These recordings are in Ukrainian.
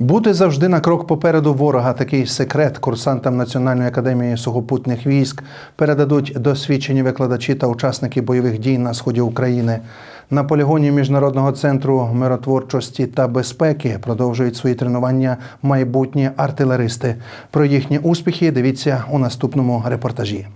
Бути завжди на крок попереду ворога. Такий секрет курсантам Національної академії сухопутних військ передадуть досвідчені викладачі та учасники бойових дій на сході України. На полігоні міжнародного центру миротворчості та безпеки продовжують свої тренування майбутні артилеристи. Про їхні успіхи дивіться у наступному репортажі.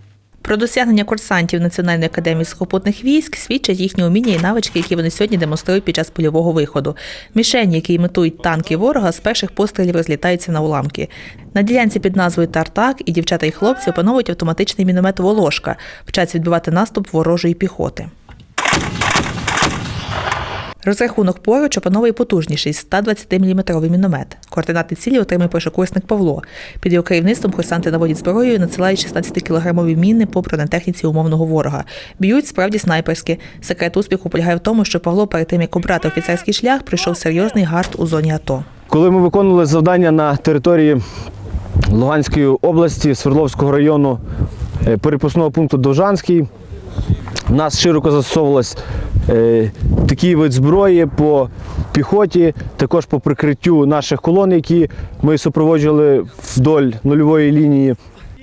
Про досягнення курсантів Національної академії сухопутних військ свідчать їхні уміння і навички, які вони сьогодні демонструють під час польового виходу. Мішені, які імитують танки ворога, з перших пострілів розлітаються на уламки. На ділянці під назвою Тартак і дівчата і хлопці опановують автоматичний міномет Волошка, вчаться відбивати наступ ворожої піхоти. Розрахунок поруч опановує потужніший 120-мм міномет. Координати цілі отримує першокурсник Павло. Під його керівництвом курсанти наводять зброєю надсилають 16-кілограмові міни по бронетехніці умовного ворога. Б'ють справді снайперськи. Секрет успіху полягає в тому, що Павло перед тим, як обрати офіцерський шлях, пройшов серйозний гард у зоні АТО. Коли ми виконували завдання на території Луганської області, Свердловського району, е, перепускного пункту Довжанський, в нас широко застосовувалось е, такий вид зброї по піхоті, також по прикриттю наших колон, які ми супроводжували вдоль нульової лінії.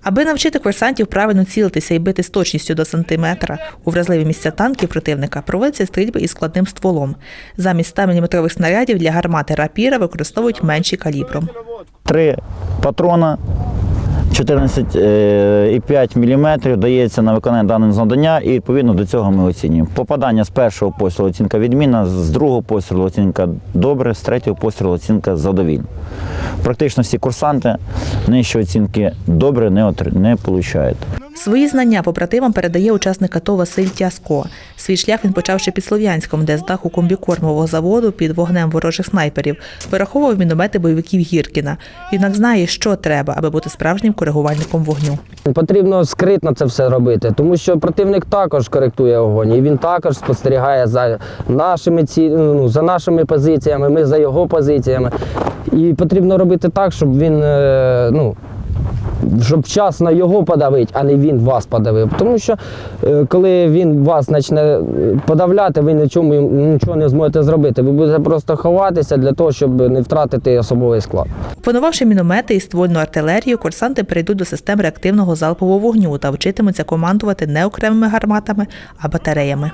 Аби навчити курсантів правильно цілитися і бити з точністю до сантиметра у вразливі місця танків противника, проводяться стрільби із складним стволом. Замість 100-мм снарядів для гармати рапіра використовують менші калібром. Три патрона 14,5 мм дається на виконання даного завдання, і відповідно до цього ми оцінюємо. Попадання з першого пострілу оцінка відмінна, з другого пострілу оцінка добре, з третього пострілу оцінка задовільна. Практично всі курсанти нижчі оцінки добре не, отри- не отримують. Свої знання побратимам передає учасник АТО Василь Тяско. Свій шлях він почав ще під Слов'янськом, де з даху комбікормового заводу під вогнем ворожих снайперів вираховував міномети бойовиків Гіркіна. Юнак знає, що треба, аби бути справжнім коригувальником вогню. Потрібно скритно це все робити, тому що противник також коректує огонь, і він також спостерігає за нашими ці, ну, за нашими позиціями, ми за його позиціями. І потрібно робити так, щоб він е, ну, щоб вчасно його подавити, а не він вас подавив. Тому що е, коли він вас почне е, подавляти, ви нічому нічого не зможете зробити. Ви будете просто ховатися для того, щоб не втратити особовий склад. Опанувавши міномети і ствольну артилерію, курсанти перейдуть до систем реактивного залпового вогню та вчитимуться командувати не окремими гарматами, а батареями.